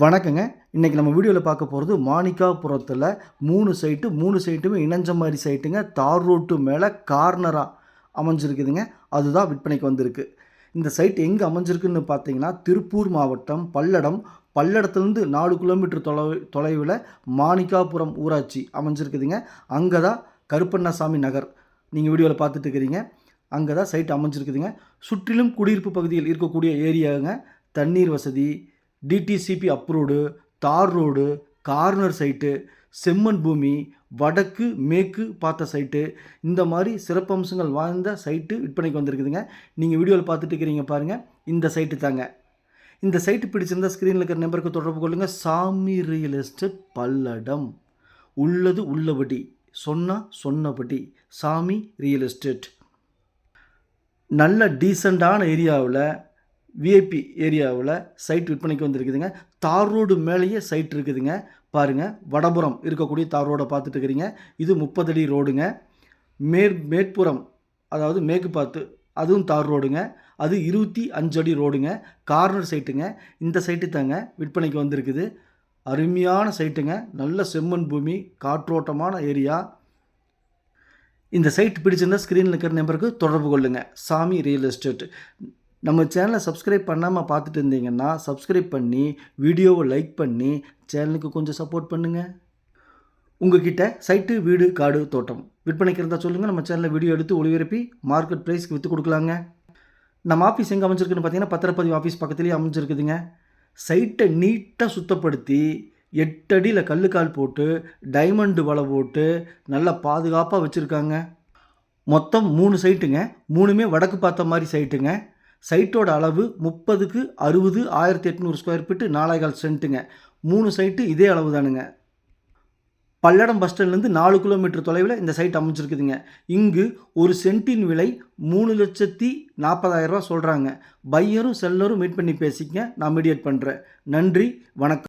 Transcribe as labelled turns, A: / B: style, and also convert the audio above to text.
A: வணக்கங்க. இன்றைக்கி நம்ம வீடியோவில் பார்க்க போகிறது மாணிக்காபுரத்தில் மூணு சைட்டு மூணு சைட்டுமே இணைஞ்ச மாதிரி சைட்டுங்க தார் ரோட்டு மேலே கார்னராக அமைஞ்சிருக்குதுங்க. அதுதான் விற்பனைக்கு வந்திருக்கு. இந்த சைட் எங்கே அமைஞ்சிருக்குன்னு பார்த்தீங்கன்னா திருப்பூர் மாவட்டம் பல்லடம். பல்லடத்துலேருந்து நாலு கிலோமீட்டர் தொலை தொலைவில் மாணிக்காபுரம் ஊராட்சி அமைஞ்சிருக்குதுங்க. அங்கே தான் கருப்பண்ணசாமி நகர். நீங்கள் வீடியோவில் பார்த்துட்டு இருக்கிறீங்க. அங்கே தான் சைட் அமைஞ்சிருக்குதுங்க. சுற்றிலும் குடியிருப்பு பகுதியில் இருக்கக்கூடிய ஏரியாங்க தண்ணீர் வசதி டிடிசிபி அப்ரூவ்டு தார் ரோடு கார்னர் சைட்டு செம்மண் பூமி வடக்கு மேற்கு பார்த்த சைட்டு இந்த மாதிரி சிறப்பம்சங்கள் வாய்ந்த சைட்டு விற்பனைக்கு வந்திருக்குதுங்க. நீங்கள் வீடியோவில் பார்த்துட்டு இருக்கிறீங்க பாருங்கள் இந்த சைட்டு தாங்க. இந்த சைட்டு பிடிச்சிருந்தால் ஸ்க்ரீனில் இருக்கிற நம்பருக்கு தொடர்பு கொள்ளுங்கள் சாமி ரியல் எஸ்டேட் பல்லடம். உள்ளது உள்ளபடி. சொன்னால் சொன்னபடி. சாமி ரியல் எஸ்டேட் நல்ல டீசெண்டான ஏரியாவில் விஐபி ஏரியாவில் சைட் விற்பனைக்கு வந்திருக்குதுங்க. தார் ரோடு மேலேயே சைட் இருக்குதுங்க. பாருங்கள் வடபுறம் இருக்கக்கூடிய தார் ரோடை பார்த்துட்டு இருக்கிறீங்க இது முப்பது அடி ரோடுங்க. மேற் மேற்புறம் அதாவது மேற்கு பார்த்து அதுவும் தார் ரோடுங்க. அது இருபத்தி அஞ்சு அடி ரோடுங்க. கார்னர் சைட்டுங்க இந்த சைட்டு தாங்க விற்பனைக்கு வந்திருக்குது. அருமையான சைட்டுங்க நல்ல செம்மண் பூமி காற்றோட்டமான ஏரியா. இந்த சைட் பிடிச்சிருந்தா ஸ்க்ரீனில் இருக்கிற நம்பருக்கு தொடர்பு கொள்ளுங்கள் சாமி ரியல் எஸ்டேட் நம்ம சேனலை சப்ஸ்கிரைப் பண்ணாமல் பார்த்துட்டு இருந்தீங்கன்னா சப்ஸ்கிரைப் பண்ணி வீடியோவை லைக் பண்ணி சேனலுக்கு கொஞ்சம் சப்போர்ட் பண்ணுங்கள் உங்ககிட்ட சைட்டு வீடு காடு தோட்டம் விற்பனைக்கு இருந்தால் சொல்லுங்கள் நம்ம சேனலில் வீடியோ எடுத்து ஒளிபரப்பி மார்க்கெட் ப்ரைஸ்க்கு விற்று கொடுக்கலாங்க. நம்ம ஆஃபீஸ் எங்கே அமைஞ்சிருக்குன்னு பார்த்தீங்கன்னா பத்திரப்பதிவு ஆஃபீஸ் பக்கத்துலேயே அமைஞ்சிருக்குதுங்க. சைட்டை நீட்டாக சுத்தப்படுத்தி எட்டடியில் கல் கால் போட்டு டைமண்டு வலை போட்டு நல்லா பாதுகாப்பாக வச்சுருக்காங்க. மொத்தம் மூணு சைட்டுங்க மூணுமே வடக்கு பார்த்த மாதிரி சைட்டுங்க சைட்டோட அளவு முப்பதுக்கு அறுபது ஆயிரத்தி எட்நூறு ஸ்கொயர் ஃபீட்டு நாலாயிரம் சென்ட்டுங்க. மூணு சைட்டு இதே அளவு தானுங்க. பல்லடம் பஸ் ஸ்டாண்ட்லேருந்து நாலு கிலோமீட்டர் தொலைவில் இந்த சைட் அமைஞ்சிருக்குதுங்க. இங்கு ஒரு சென்ட்டின் விலை மூணு லட்சத்தி நாற்பதாயிரரூவா சொல்கிறாங்க பையரும் செல்லரும் மீட் பண்ணி பேசிக்கங்க. நான் மீடியேட் பண்ணுறேன் நன்றி வணக்கம்.